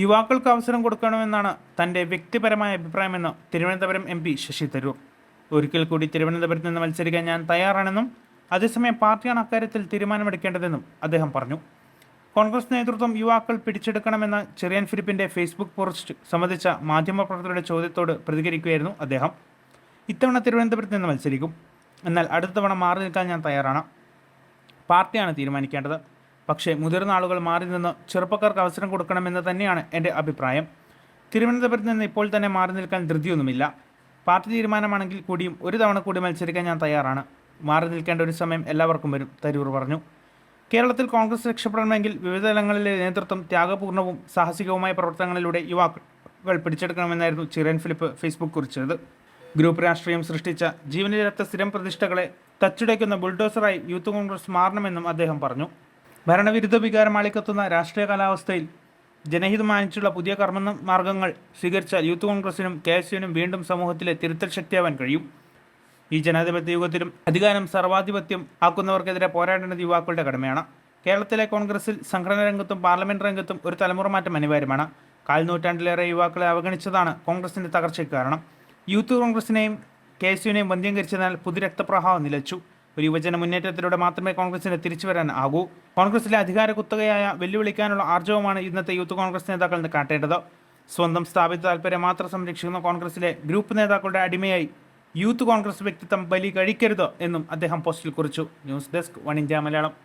യുവാക്കൾക്ക് അവസരം കൊടുക്കണമെന്നാണ് തന്റെ വ്യക്തിപരമായ അഭിപ്രായമെന്ന് തിരുവനന്തപുരം എം പി ശശി തരൂർ. ഒരിക്കൽ കൂടി തിരുവനന്തപുരത്ത് നിന്ന് മത്സരിക്കാൻ ഞാൻ തയ്യാറാണെന്നും അതേസമയം പാർട്ടിയാണ് അക്കാര്യത്തിൽ തീരുമാനമെടുക്കേണ്ടതെന്നും അദ്ദേഹം പറഞ്ഞു. കോൺഗ്രസ് നേതൃത്വം യുവാക്കൾ പിടിച്ചെടുക്കണമെന്ന ചെറിയൻ ഫിലിപ്പിന്റെ ഫേസ്ബുക്ക് പോസ്റ്റ് സംബന്ധിച്ച മാധ്യമപ്രവർത്തകരുടെ ചോദ്യത്തോട് പ്രതികരിക്കുകയായിരുന്നു അദ്ദേഹം. ഇത്തവണ തിരുവനന്തപുരത്ത് നിന്ന് മത്സരിക്കും. എന്നാൽ അടുത്ത തവണ മാറി നിൽക്കാൻ ഞാൻ തയ്യാറാണ്. പാർട്ടിയാണ് തീരുമാനിക്കേണ്ടത്. പക്ഷേ മുതിർന്ന ആളുകൾ മാറി നിന്ന് ചെറുപ്പക്കാർക്ക് അവസരം കൊടുക്കണമെന്ന് തന്നെയാണ് എന്റെ അഭിപ്രായം. തിരുവനന്തപുരത്ത് നിന്ന് ഇപ്പോൾ തന്നെ മാറി നിൽക്കാൻ ധൃതിയൊന്നുമില്ല. പാർട്ടി തീരുമാനമാണെങ്കിൽ കൂടിയും ഒരു തവണ കൂടി മത്സരിക്കാൻ ഞാൻ തയ്യാറാണ്. മാറി നിൽക്കേണ്ട ഒരു സമയം എല്ലാവർക്കും വരും തരൂർ പറഞ്ഞു. കേരളത്തിൽ കോൺഗ്രസ് രക്ഷപ്പെടണമെങ്കിൽ വിവിധ തലങ്ങളിലെ നേതൃത്വം ത്യാഗപൂർണവും സാഹസികവുമായ പ്രവർത്തനങ്ങളിലൂടെ യുവാക്കൾ പിടിച്ചെടുക്കണമെന്നായിരുന്നു ചിരൻ ഫിലിപ്പ് ഫേസ്ബുക്ക് കുറിച്ചത്. ഗ്രൂപ്പ് രാഷ്ട്രീയം സൃഷ്ടിച്ച ജീവനിലത്തെ സ്ഥിരം പ്രതിഷ്ഠകളെ തച്ചുടയ്ക്കുന്ന ബുൾഡോസറായി യൂത്ത് കോൺഗ്രസ് മാറണമെന്നും അദ്ദേഹം പറഞ്ഞു. ഭരണവിരുദ്ധ വികാരം അളിക്കത്തുന്ന രാഷ്ട്രീയ കാലാവസ്ഥയിൽ ജനഹിതം മാനിച്ചുള്ള പുതിയ കർമ്മ മാർഗങ്ങൾ സ്വീകരിച്ച യൂത്ത് കോൺഗ്രസിനും കെ എസ് യുവിനും വീണ്ടും സമൂഹത്തിലെ തിരുത്തൽ ശക്തിയാവാൻ കഴിയും. ഈ ജനാധിപത്യ യുഗത്തിലും അധികാരം സർവാധിപത്യം ആക്കുന്നവർക്കെതിരെ പോരാടേണ്ടത് യുവാക്കളുടെ കടമയാണ്. കേരളത്തിലെ കോൺഗ്രസിൽ സംഘടനാ രംഗത്തും പാർലമെന്റ് രംഗത്തും ഒരു തലമുറ മാറ്റം അനിവാര്യമാണ്. കാൽനൂറ്റാണ്ടിലേറെ യുവാക്കളെ അവഗണിച്ചതാണ് കോൺഗ്രസിന്റെ തകർച്ചയ്ക്ക് കാരണം. യൂത്ത് കോൺഗ്രസിനെയും കെ എസ് യുവിനെയും വന്ധ്യംകരിച്ചതിനാൽ പുതുരക്തപ്രവാഹം നിലച്ചു. ഒരു യുവജന മുന്നേറ്റത്തിലൂടെ മാത്രമേ കോൺഗ്രസിന് തിരിച്ചു വരാൻ ആകൂ. കോൺഗ്രസിലെ അധികാര കുത്തകയായ വെല്ലുവിളിക്കാനുള്ള ആർജവമാണ് ഇന്നത്തെ യൂത്ത് കോൺഗ്രസ് നേതാക്കൾ കാട്ടേണ്ടത്. സ്വന്തം സ്ഥാപിത താല്പര്യം മാത്രം സംരക്ഷിക്കുന്ന കോൺഗ്രസിലെ ഗ്രൂപ്പ് നേതാക്കളുടെ അടിമയായി യൂത്ത് കോൺഗ്രസ് വ്യക്തിത്വം ബലി കഴിക്കരുത് എന്നും അദ്ദേഹം പോസ്റ്റിൽ കുറിച്ചു. News desk one India Malayalam.